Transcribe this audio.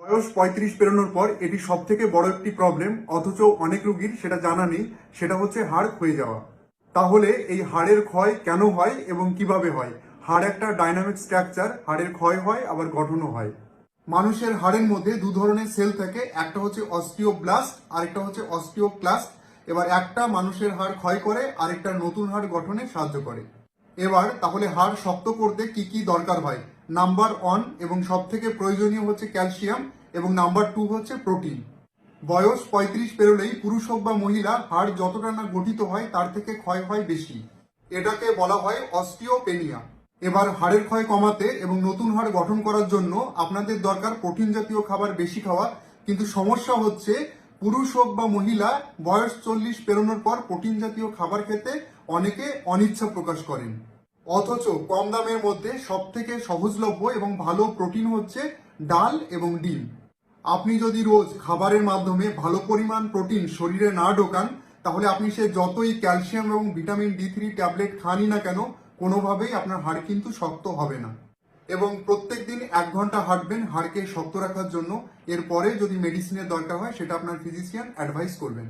বয়স পঁয়ত্রিশ পেরোনোর পর এটি সব থেকে বড় একটি প্রবলেম অথচ অনেক রোগীর সেটা জানা নেই, সেটা হচ্ছে হাড় ক্ষয়ে যাওয়া। তাহলে এই হাড়ের ক্ষয় কেন হয় এবং কীভাবে হয়? হাড় একটা ডাইনামিক স্ট্রাকচার হাড়ের ক্ষয় হয়, আবার গঠনও হয়। মানুষের হাড়ের মধ্যে দু ধরনের সেল থাকে, একটা হচ্ছে অস্টিওব্লাস্ট আরেকটা হচ্ছে অস্টিওক্লাস্ট এবার একটা মানুষের হাড় ক্ষয় করে, আরেকটা নতুন হাড় গঠনে সাহায্য করে। এবার তাহলে হাড় শক্ত করতে কি কি দরকার হয়? নাম্বার ওয়ান এবং সব থেকে প্রয়োজনীয় হচ্ছে ক্যালসিয়াম এবং নাম্বার টু হচ্ছে প্রোটিন। বয়স পঁয়ত্রিশ পেরোলেই পুরুষ হোক বা মহিলা, হাড় যতটা না গঠিত হয় তার থেকে ক্ষয় হয় বেশি। এটাকে বলা হয় অস্টিওপেনিয়া। এবার হাড়ের ক্ষয় কমাতে এবং নতুন হাড় গঠন করার জন্য আপনাদের দরকার প্রোটিন জাতীয় খাবার বেশি খাওয়া, কিন্তু সমস্যা হচ্ছে পুরুষ হোক বা মহিলা, বয়স চল্লিশ পেরোনোর পর প্রোটিন জাতীয় খাবার খেতে অনেকে অনিচ্ছা প্রকাশ করেন। অথচ কম দামের মধ্যে সব থেকে সহজলভ্য এবং ভালো প্রোটিন হচ্ছে ডাল এবং ডিম। আপনি যদি রোজ খাবারের মাধ্যমে ভালো পরিমাণ প্রোটিন শরীরে না ঢোকান, তাহলে আপনি সে যতই ক্যালসিয়াম এবং ভিটামিন ডি থ্রি ট্যাবলেট খানই না কেন, কোনোভাবেই আপনার হাড় কিন্তু শক্ত হবে না। এবং প্রত্যেক দিন এক ঘণ্টা হাঁটবেন, হাড়কে শক্ত রাখার জন্য এরপরে যদি মেডিসিনের দরকার হয়, সেটা আপনার ফিজিশিয়ান অ্যাডভাইস করবেন।